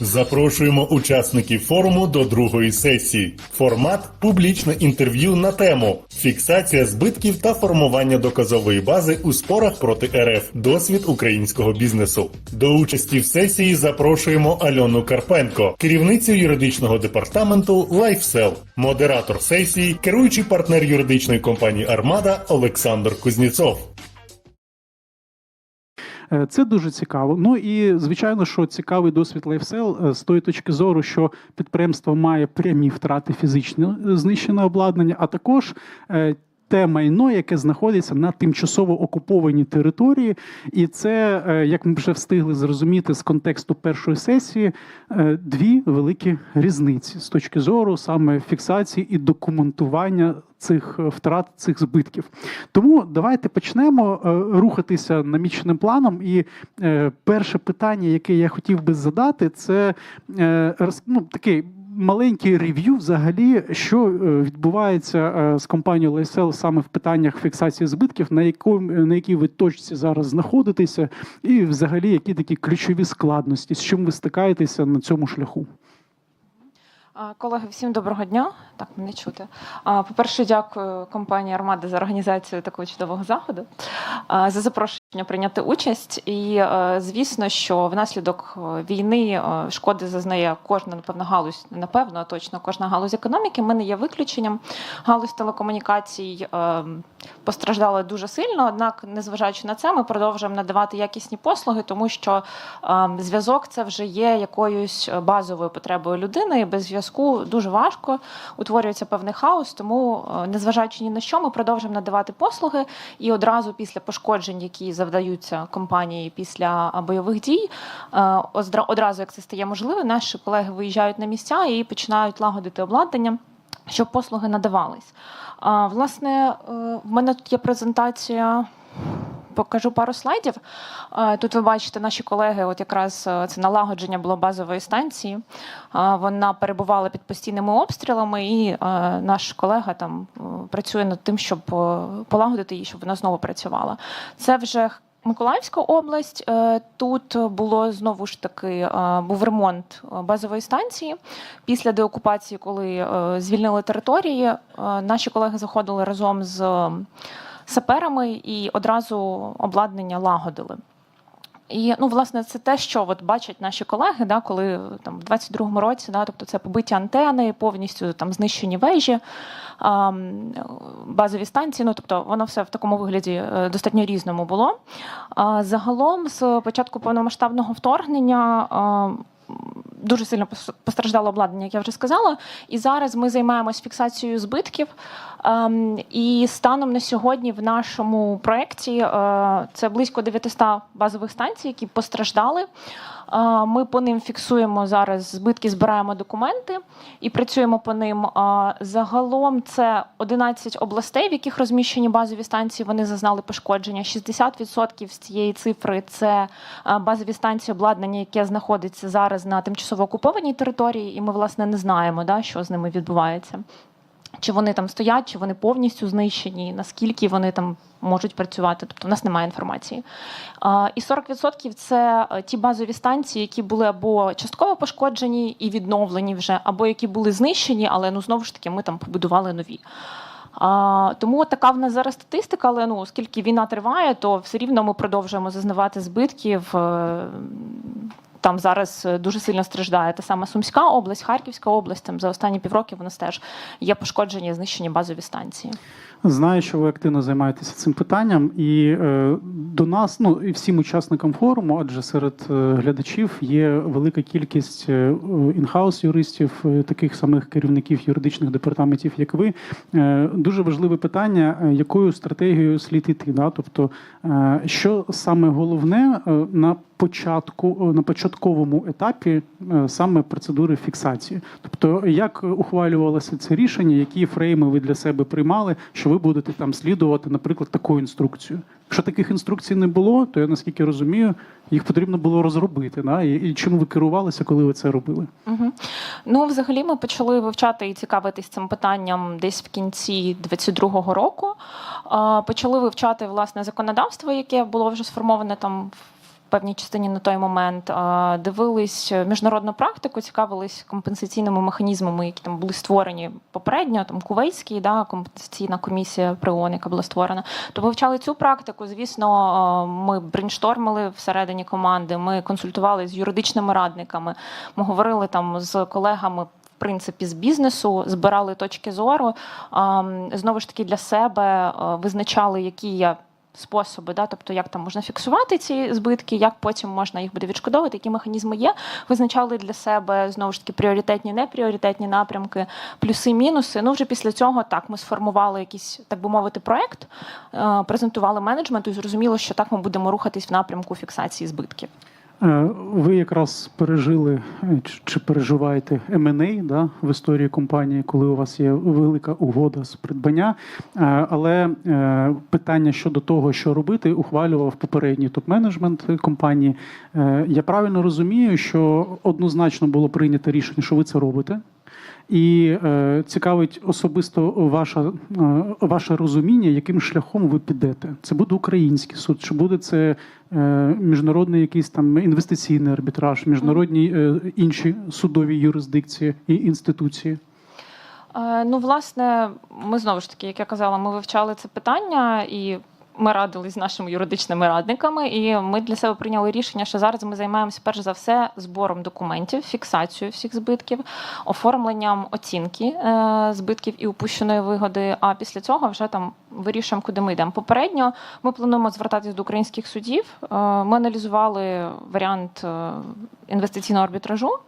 Запрошуємо учасників форуму до другої сесії. Формат публічне інтерв'ю на тему фіксація збитків та формування доказової бази у спорах проти РФ. Досвід українського бізнесу. До участі в сесії запрошуємо Альону Карпенко, керівницю юридичного департаменту LifeSell, модератор сесії, керуючий партнер юридичної компанії Армада Олександр Кузнєцов. Е, Це дуже цікаво. Ну і звичайно, що цікавий досвід LifeSell е, з тої точки зору, що підприємство має прямі втрати фізично е, знищене обладнання, а також те майно, яке знаходиться на тимчасово окупованій території, і це, е, як ми вже встигли зрозуміти з контексту першої сесії, е, дві великі різниці з точки зору саме фіксації і документування цих е, втрат, цих збитків. Тому давайте почнемо рухатися наміченим планом. І перше питання, яке я хотів би задати, це ну, такий. Маленький рев'ю, взагалі, що е, відбувається е, з компанією LifeSell саме в питаннях фіксації збитків, на яку на якій ви точці зараз знаходитеся, і взагалі які такі ключові складності, з чим ви стикаєтеся на цьому шляху? Колеги, всім доброго дня. Так, мене чути. По-перше, дякую компанії Армада за організацію такого чудового заходу, за запрошення прийняти участь. І е, звісно, що внаслідок е, війни е, шкоди зазнає кожна напевно галузь, напевно, точно кожна галузь економіки. Ми не є виключенням. Галузь телекомунікацій постраждала дуже сильно. Однак, незважаючи на це, ми продовжуємо надавати якісні послуги, тому що зв'язок це вже є якоюсь базовою потребою людини. І без зв'язку дуже важко утворюється певний хаос. Тому, незважаючи ні на що, ми продовжуємо надавати послуги. І одразу після пошкоджень, які завдаються компанії після бойових дій, е, одразу як це стає можливо, наші колеги виїжджають на місця і починають лагодити обладнання. Щоб послуги надавались. А, власне, е, в мене тут є презентація. Покажу пару слайдів. Е, Тут ви бачите наші колеги, от якраз е, це налагодження було базової станції. Е, Вона перебувала під постійними обстрілами, і наш колега там працює над тим, щоб полагодити її, щоб вона знову працювала. Це вже Миколаївська область. Тут було знову ж таки був ремонт базової станції. Після деокупації, коли звільнили території, наші колеги заходили разом з саперами і одразу обладнання лагодили. І ну, власне, це те, що от бачать наші колеги, да, коли там в 22-му році, да, тобто це побиті антени, повністю там знищені вежі, а, базові станції. Ну тобто воно все в такому вигляді е, достатньо різному було. А, загалом, з початку повномасштабного вторгнення. а, Дуже сильно постраждало обладнання, як я вже сказала. І зараз ми займаємось фіксацією збитків. Ем, І станом на сьогодні в нашому проєкті е, це близько 900 базових станцій, які постраждали. Е, Ми по ним фіксуємо зараз збитки, збираємо документи і працюємо по ним. Е, Загалом це 11 областей, в яких розміщені базові станції. Вони зазнали пошкодження. 60% з цієї цифри це базові станції обладнання, яке знаходиться зараз на тимчасово окупованій території, і ми власне не знаємо, да, що з ними відбувається. Чи вони там стоять, чи вони повністю знищені, наскільки вони там можуть працювати. Тобто в нас немає інформації. І 40% це е, ті базові станції, які були або частково пошкоджені і відновлені вже, або які були знищені, але ну знову ж таки ми там побудували нові. Тому така в нас зараз статистика, але ну, оскільки війна триває, то все рівно ми продовжуємо зазнавати збитків. Там зараз е, дуже сильно страждає та сама Сумська область, Харківська область. Там за останні півроку в нас теж є пошкоджені, знищені базові станції. Знаю, що ви активно займаєтеся цим питанням, і е, до нас, ну і всім учасникам форуму, адже серед е, глядачів є велика кількість е, інхаус юристів, е, таких самих керівників юридичних департаментів, як ви. Е, дуже важливе питання, е, якою стратегією слід іти. Да? Тобто, е, що саме головне е, на початку е, на початковому етапі е, саме процедури фіксації. Тобто, як ухвалювалося це рішення, які фрейми ви для себе приймали, що ви будете там слідувати, наприклад, таку інструкцію. Якщо таких інструкцій не було, то я наскільки розумію, їх потрібно було розробити. Да? І, і чим ви керувалися, коли ви це робили? Угу. Ну, взагалі, ми почали вивчати і цікавитись цим питанням десь в кінці 22-го року. Почали вивчати власне законодавство, яке було вже сформоване там певній частині на той момент. Дивились міжнародну практику, цікавились компенсаційними механізмами, які там були створені попередньо. Там Кувейський, да, компенсаційна комісія при ООН, яка була створена. То вивчали цю практику. Звісно, ми брейнштормили всередині команди. Ми консультували з юридичними радниками. Ми говорили там з колегами. В принципі, з бізнесу збирали точки зору. Знову ж таки для себе визначали, які є способи, да, тобто як там можна фіксувати ці збитки, як потім можна їх буде відшкодовувати, які механізми є. Визначали для себе знову ж таки пріоритетні, непріоритетні напрямки, плюси, мінуси. Ну вже після цього так ми сформували якийсь, так би мовити, проект, е, презентували менеджменту і зрозуміло, що так ми будемо рухатись в напрямку фіксації збитків. Е, Ви якраз пережили е, чи- переживаєте M&A, да, в історії компанії, коли у вас є велика угода з придбання. Е, Але питання щодо того, що робити, ухвалював попередній топ-менеджмент компанії. Я правильно розумію, що однозначно було прийнято рішення, що ви це робите. І е, цікавить особисто ваша, е, ваше розуміння, яким шляхом ви підете. Це буде український суд, чи буде це е, міжнародний якийсь там інвестиційний арбітраж, міжнародні е, інші судові юрисдикції і інституції. Е, Ну, власне, ми знову ж таки, як я казала, ми вивчали це питання і. Ми радились з нашими юридичними радниками, і ми для себе прийняли рішення, що зараз ми займаємося перш за все збором документів, фіксацією всіх збитків, оформленням оцінки е, збитків і упущеної вигоди. А після цього вже там вирішуємо, куди ми йдемо. Попередньо ми плануємо звертатись до українських судів. Е, Ми аналізували варіант е, інвестиційного арбітражу.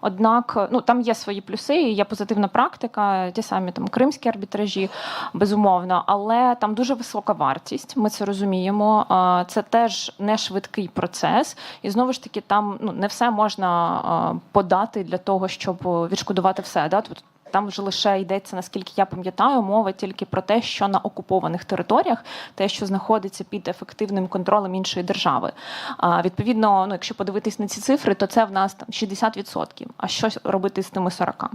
Однак, ну там є свої плюси, і є позитивна практика, ті самі там кримські арбітражі, безумовно, але там дуже висока вартість. Ми це розуміємо. Це теж не швидкий процес, і знову ж таки, там ну не все можна подати для того, щоб відшкодувати все. Да? Тобто там вже лише йдеться, наскільки я пам'ятаю, мова тільки про те, що на окупованих територіях, те, що знаходиться під ефективним контролем іншої держави. А, відповідно, ну якщо подивитись на ці цифри, то це в нас там 60%. А що робити з тими 40%?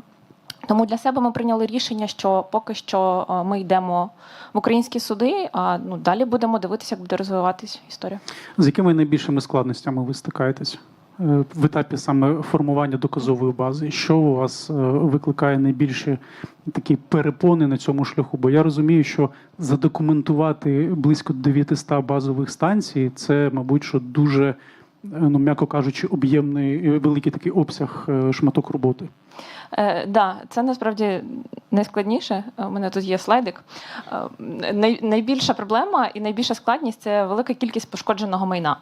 Тому для себе ми прийняли рішення, що поки що е, ми йдемо в українські суди, а ну далі будемо дивитися, як буде розвиватись історія. З якими найбільшими складностями ви стикаєтесь в етапі саме формування доказової бази? Що у вас е, викликає найбільші такі перепони на цьому шляху? Бо я розумію, що задокументувати близько 900 базових станцій це, мабуть, що дуже, е, ну м'яко кажучи, об'ємний е, великий такий обсяг е, шматок роботи. Е, да, це насправді найскладніше. Е, У мене тут є слайдик. Е, най, найбільша проблема і найбільша складність це велика кількість пошкодженого майна.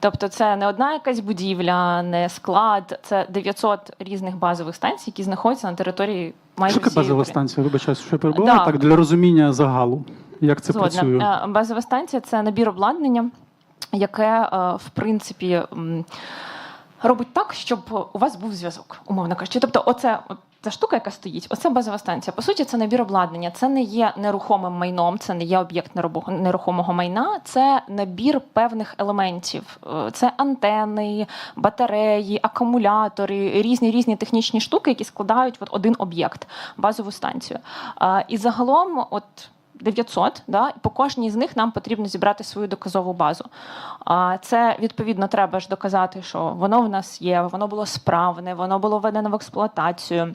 Тобто, це не одна якась будівля, не склад, це 900 різних базових станцій, які знаходяться на території майже Що таке всієї базова України. станція? Вибачаюсь, що я перебуваю. Да. Так, для розуміння загалу. Як це Згодна. працює? Е, Базова станція це набір обладнання, яке, е, в принципі, м, робить так, щоб у вас був зв'язок, умовно кажучи. Тобто, оце. Ця штука, яка стоїть, оце базова станція. По суті, це набір обладнання. Це не є нерухомим майном, це не є об'єкт нерухомого майна, це набір певних елементів. Е, Це антени, батареї, акумулятори, різні різні технічні штуки, які складають от один об'єкт, базову станцію. І загалом, от 900, да, і по кожній з них нам потрібно зібрати свою доказову базу. А це відповідно треба ж доказати, що воно в нас є, воно було справне, воно було введено в експлуатацію.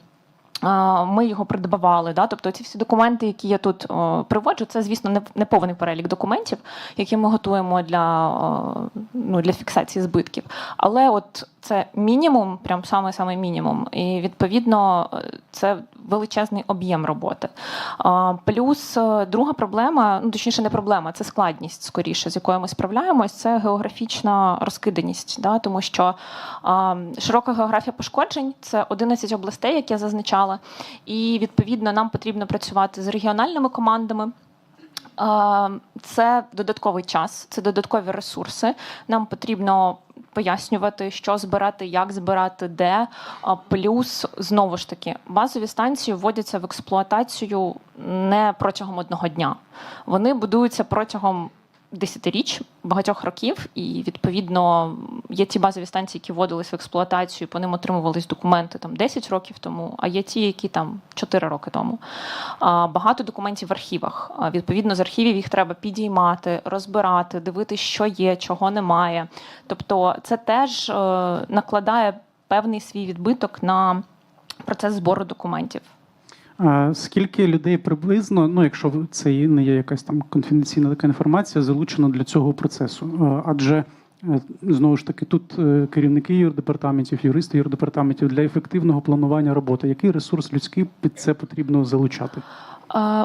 Ми його придбавали. Да? Тобто ці всі документи, які я тут о, приводжу, це, звісно, не, не повний перелік документів, які ми готуємо для, о, ну, для фіксації збитків. Але от це мінімум, прям саме мінімум. І відповідно це величезний об'єм роботи. Плюс е, друга проблема, ну точніше, не проблема, це складність скоріше, з якою ми справляємось, це географічна розкиданість, да? тому що широка географія пошкоджень це 11 областей, як я зазначала, і відповідно нам потрібно працювати з регіональними командами. Це додатковий час, це додаткові ресурси. Нам потрібно пояснювати, що збирати, як збирати, де. Плюс знову ж таки базові станції вводяться в експлуатацію не протягом одного дня. Вони будуються протягом десятиріч, багатьох років, і відповідно є ті базові станції, які вводились в експлуатацію, по ним отримувались документи там 10 років тому, а є ті, які там 4 роки тому. А, Багато документів в архівах. А, Відповідно, з архівів їх треба підіймати, розбирати, дивитися, що є, чого немає. Тобто, це теж е, накладає певний свій відбиток на процес збору документів. Скільки людей приблизно, ну якщо це не є якась там конфіденційна така інформація, залучено для цього процесу? Е, Адже е, знову ж таки тут е, керівники юрдепартаментів, юристи юрдепартаментів для ефективного планування роботи. Який ресурс людський під це потрібно залучати?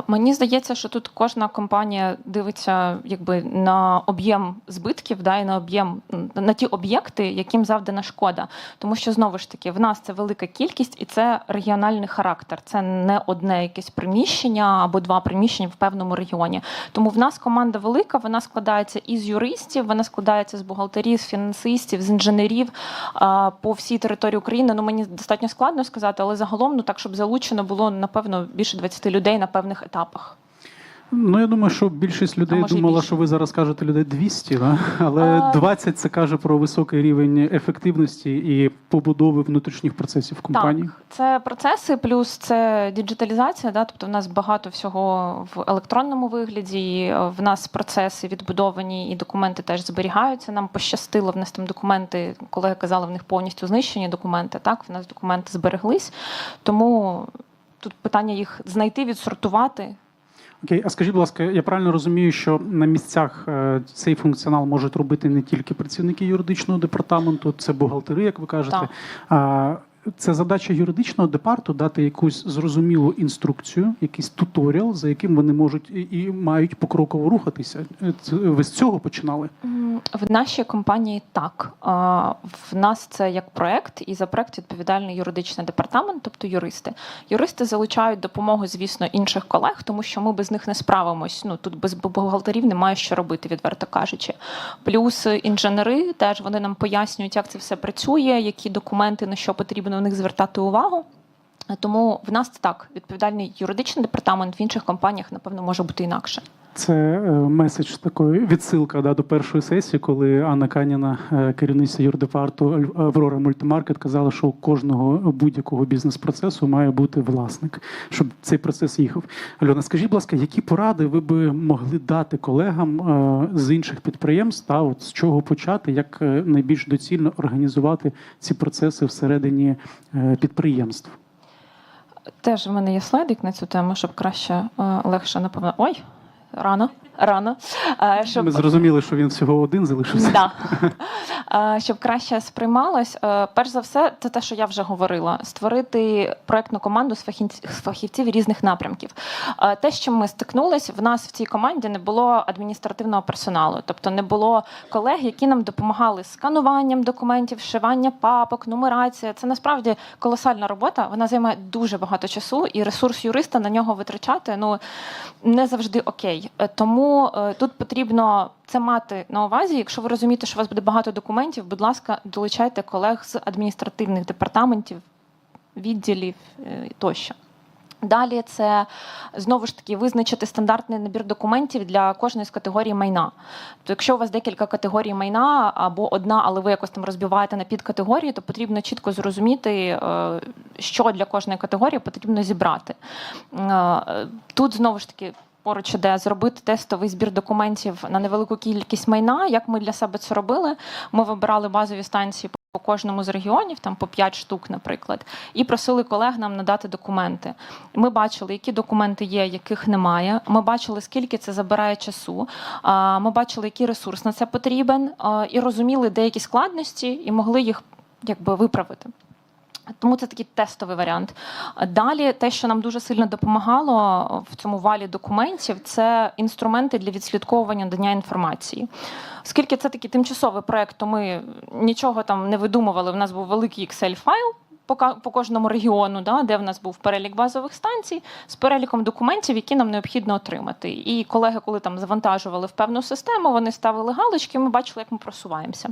Мені здається, що тут кожна компанія дивиться якби на об'єм збитків, да, і на об'єм на ті об'єкти, яким завдана шкода. Тому що знову ж таки в нас це велика кількість і це регіональний характер. Це не одне якесь приміщення або два приміщення в певному регіоні. Тому в нас команда велика, вона складається із юристів, вона складається з бухгалтерів, з фінансистів, з інженерів по всій території України. Ну мені достатньо складно сказати, але загалом, ну так щоб залучено було напевно більше 20 людей на певних етапах. Ну я думаю, що більшість людей думала, більше. що ви зараз кажете людей 200, да? але А- 20 це каже про високий рівень ефективності і побудови внутрішніх процесів в компанії. Так, це процеси, плюс це діджиталізація. Да? Тобто в нас багато всього в електронному вигляді. В нас процеси відбудовані і документи теж зберігаються. Нам пощастило. В нас там документи, колеги казали, в них повністю знищені документи. Так, в нас документи збереглись. Тому тут питання їх знайти, відсортувати. Окей, а скажіть, будь ласка, я правильно розумію, що на місцях е, цей функціонал можуть робити не тільки працівники юридичного департаменту, це бухгалтери, як ви кажете. Так. Це задача юридичного департу дати якусь зрозумілу інструкцію, якийсь туторіал, за яким вони можуть і, мають покроково рухатися. Ви з цього починали? В нашій компанії так. В нас це як проект, і за проект відповідальний юридичний департамент, тобто юристи. Юристи залучають допомогу, звісно, інших колег, тому що ми без них не справимось. Ну тут без бухгалтерів немає що робити, відверто кажучи. Плюс інженери теж вони нам пояснюють, як це все працює, які документи на що потрібно в них звертати увагу. Тому в нас це так відповідальний юридичний департамент, в інших компаніях, напевно, може бути інакше. Це е, меседж такої відсилка да, до першої сесії, коли Анна Каніна, е, керівниця юрдепарту Аврора Мультимаркет, казала, що у кожного будь-якого бізнес-процесу має бути власник, щоб цей процес їхав. Альона, скажіть, будь ласка, які поради ви би могли дати колегам е, з інших підприємств, та от з чого почати, як найбільш доцільно організувати ці процеси всередині підприємств? Теж в мене є слайдик на цю тему, щоб краще легше, напевно. Ой, рано. Рано. Щоб, Ми зрозуміли, що він всього один залишився. да. Щоб краще сприймалось. Е, Перш за все, це те, що я вже говорила: створити проектну команду з з фахівців різних напрямків. Е, Те, чим ми стикнулись, в нас в цій команді не було адміністративного персоналу, тобто не було колег, які нам допомагали з скануванням документів, вшивання папок, нумерація. Це насправді колосальна робота. Вона займає дуже багато часу, і ресурс юриста на нього витрачати ну не завжди окей. Е, Е, тут потрібно це мати на увазі. Якщо ви розумієте, що у вас буде багато документів, будь ласка, долучайте колег з адміністративних департаментів, відділів е, тощо. Далі це знову ж таки визначити стандартний набір документів для кожної з категорій майна. То якщо у вас декілька категорій майна або одна, але ви якось там розбиваєте на підкатегорії, то потрібно чітко зрозуміти, е, що для кожної категорії потрібно зібрати. Тут знову ж таки. Поруч іде зробити тестовий збір документів на невелику кількість майна. Як ми для себе це робили? Ми вибирали базові станції по кожному з регіонів, там по 5 штук, наприклад, і просили колег нам надати документи. Ми бачили, які документи є, яких немає. Ми бачили, скільки це забирає часу. Ми бачили, який ресурс на це потрібен, і розуміли деякі складності, і могли їх якби виправити. Тому це такий тестовий варіант. Далі, те, що нам дуже сильно допомагало в цьому валі документів, це інструменти для відслідковування надання інформації. Оскільки це такий тимчасовий проект, то ми нічого там не видумували. У нас був великий Excel-файл по ка- кожному регіону, да, де в нас був перелік базових станцій з переліком документів, які нам необхідно отримати. І колеги, коли там завантажували в певну систему, вони ставили галочки, ми бачили, як ми просуваємося.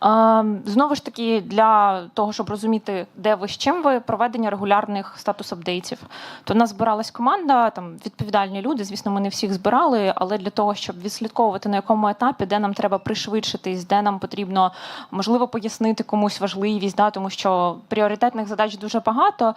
А, Знову ж таки, для того, щоб розуміти, де ви з чим ви, проведення регулярних статус-апдейтів. То в нас збиралась команда, там відповідальні люди. Звісно, ми не всіх збирали, але для того, щоб відслідковувати на якому етапі, де нам треба пришвидшитись, де нам потрібно можливо пояснити комусь важливість, да, тому що пріоритетних задач дуже багато.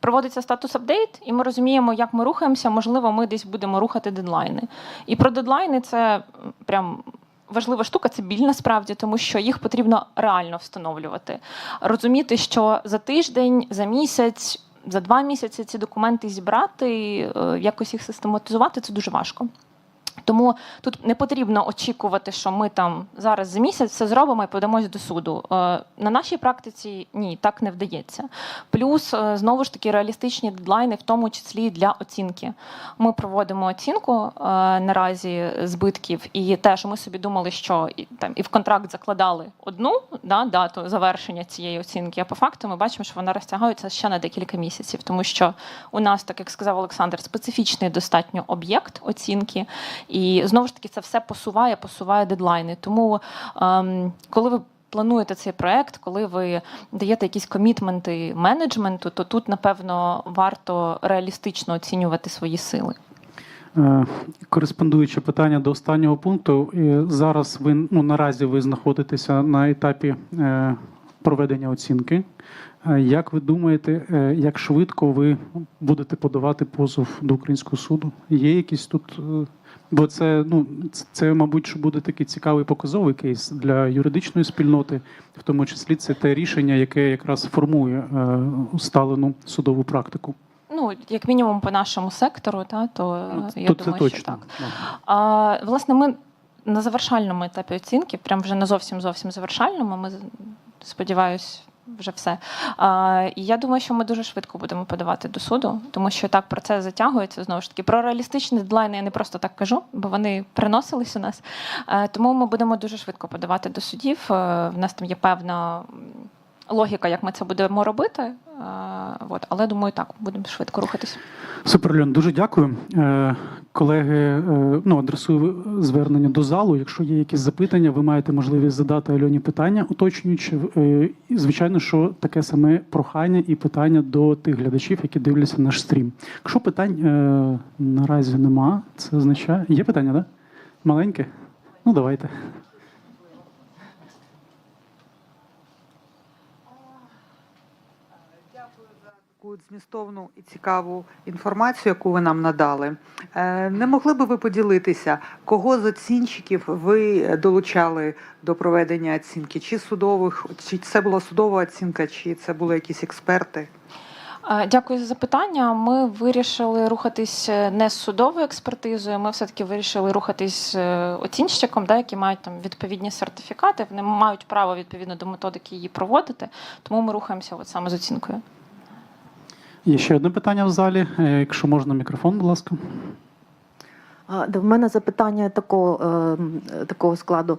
Проводиться статус апдейт, і ми розуміємо, як ми рухаємося. Можливо, ми десь будемо рухати дедлайни. І про дедлайни це прям важлива штука, це біль насправді, тому що їх потрібно реально встановлювати. Розуміти, що за тиждень, за місяць, за два місяці ці документи зібрати, е, якось їх систематизувати це дуже важко. Тому тут не потрібно очікувати, що ми там зараз за місяць все зробимо і подамось до суду. Е, На нашій практиці ні, так не вдається. Плюс е, знову ж таки реалістичні дедлайни, в тому числі для оцінки. Ми проводимо оцінку е, наразі збитків, і теж ми собі думали, що і там і в контракт закладали одну да, дату завершення цієї оцінки. А по факту ми бачимо, що вона розтягується ще на декілька місяців, тому що у нас, так як сказав Олександр, специфічний достатньо об'єкт оцінки. Знову ж таки це все посуває, посуває дедлайни. Тому ем, коли ви плануєте цей проект, коли ви даєте якісь комітменти менеджменту, то тут напевно варто реалістично оцінювати свої сили. Е, Кореспондуючи питання до останнього пункту, зараз ви ну наразі ви знаходитеся на етапі е, проведення оцінки. Е, Як ви думаєте, як швидко ви будете подавати позов до українського суду? Є якісь тут? Бо це ну це, мабуть, що буде такий цікавий показовий кейс для юридичної спільноти, в тому числі це те рішення, яке якраз формує е, усталену судову практику. Ну, як мінімум, по нашому сектору, та то е, я Тут це думаю, що так. А, власне, ми на завершальному етапі оцінки, прям вже не зовсім зовсім завершальному. Ми сподіваюся, вже все. А, і я думаю, що ми дуже швидко будемо подавати до суду, тому що так процес затягується знову ж таки. Про реалістичні дедлайни я не просто так кажу, бо вони приносились у нас. Е, тому ми будемо дуже швидко подавати до судів. Е, в нас там є певна. Логіка, як ми це будемо робити, Е, от, але думаю, так будемо швидко рухатись. Супер, Льон, дуже дякую. Колеги, е, ну, адресую звернення до залу. Якщо є якісь запитання, ви маєте можливість задати Альоні питання, уточнюючи. Е, і, Звичайно, що таке саме прохання і питання до тих глядачів, які дивляться наш стрім. Якщо питань е, наразі нема, це означає. Є питання? Да? Маленьке? Ну, давайте. Таку змістовну і цікаву інформацію, яку ви нам надали. Е, Не могли би ви поділитися, кого з оцінщиків ви долучали до проведення оцінки? Чи судових, чи це була судова оцінка, чи це були якісь експерти? Е, Дякую за запитання. Ми вирішили рухатись е, не з судовою експертизою. Ми все таки вирішили рухатись оцінщиком, да, які мають там відповідні сертифікати. Вони мають право відповідно до методики її проводити. Тому ми рухаємося от саме з оцінкою. Є ще одне питання в залі. Е, Якщо можна, мікрофон, будь ласка. В мене запитання такого, е, такого складу.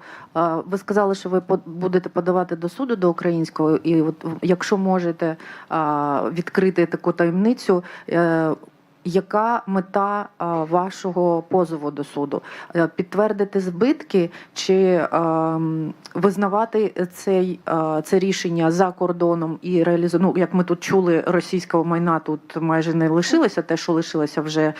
Ви сказали, що ви будете подавати до суду до українського, і от якщо можете відкрити таку таємницю, е, яка мета вашого позову до суду? Е, Підтвердити збитки чи визнавати цей, це рішення за кордоном і реалізувати? Ну, як ми тут чули, російського майна тут майже не лишилося, те, що лишилося, вже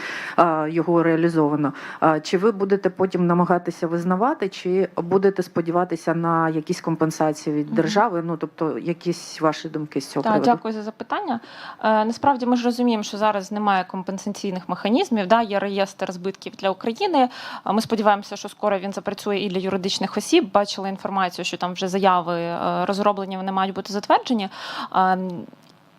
його реалізовано. Чи ви будете потім намагатися визнавати, чи будете сподіватися на якісь компенсації від держави? Ну тобто, якісь ваші думки з цього Так, приводу? дякую за запитання. Е, насправді ми ж розуміємо, що зараз немає компенсаційних механізмів. Да, є реєстр збитків для України. Ми сподіваємося, що скоро він запрацює і для юридичних осіб. Бачили інформацію, що там вже заяви е, розроблені, вони мають бути затверджені.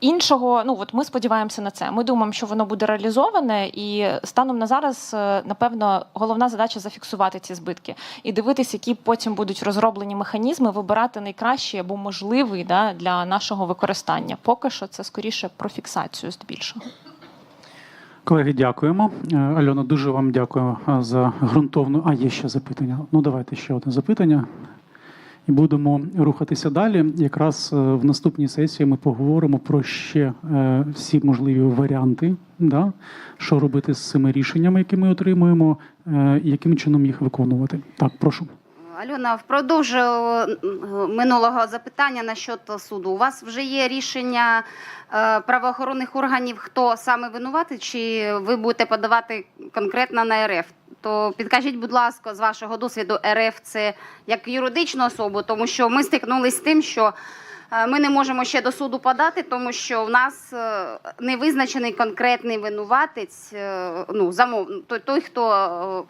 Іншого, ну от ми сподіваємося на це. Ми думаємо, що воно буде реалізоване, і станом на зараз, е, напевно, головна задача зафіксувати ці збитки і дивитися, які потім будуть розроблені механізми, вибирати найкращий або можливий да, для нашого використання. Поки що це скоріше про фіксацію здебільшого. Колеги, дякуємо. Е, Альона, дуже вам дякую за ґрунтовну. А є ще запитання. Ну, давайте ще одне запитання. І будемо рухатися далі. Якраз е, в наступній сесії ми поговоримо про ще е, всі можливі варіанти, да? що робити з цими рішеннями, які ми отримуємо, і яким чином їх виконувати. Так, прошу. Альона, впродовж е, минулого запитання насчет суду. У вас вже є рішення е, правоохоронних органів, хто саме винуватий, чи ви будете подавати конкретно на РФ? То підкажіть, будь ласка, з вашого досвіду, РФ це як юридичну особу, тому що ми стикнулися з тим, що е, ми не можемо ще до суду подати, тому що в нас не визначений конкретний винуватець, ну замов той, той хто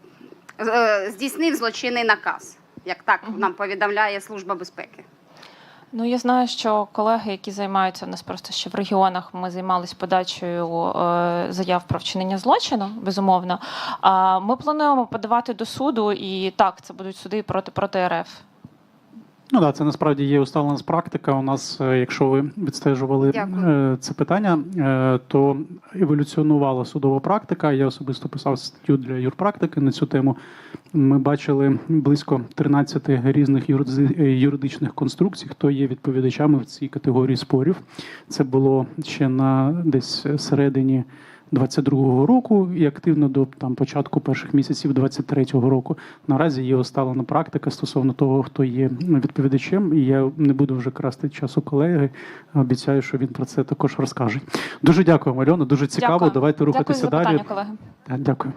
здійснив злочинний наказ, як так нам повідомляє Служба безпеки. Ну, я знаю, що колеги, які займаються у нас просто ще в регіонах, ми займалися подачею е, заяв про вчинення злочину, безумовно. А ми плануємо подавати до суду, і так, це будуть суди проти проти РФ. Ну да, це насправді є усталена практика. У нас, е, якщо ви відстежували Дякую. е, це питання, е, то еволюціонувала судова практика. Я особисто писав статтю для юрпрактики на цю тему. Ми бачили близько 13 різних юридичних конструкцій, хто є відповідачами в цій категорії спорів. Це було ще на десь середині 22-го року і активно до там початку перших місяців 23-го року. Наразі є усталена практика стосовно того, хто є відповідачем. І я не буду вже красти часу колеги. Обіцяю, що він про це також розкаже. Дуже дякую, Альона. Дуже цікаво. Дякую. Давайте Дякую рухатися за далі. питання, колеги. Дякую.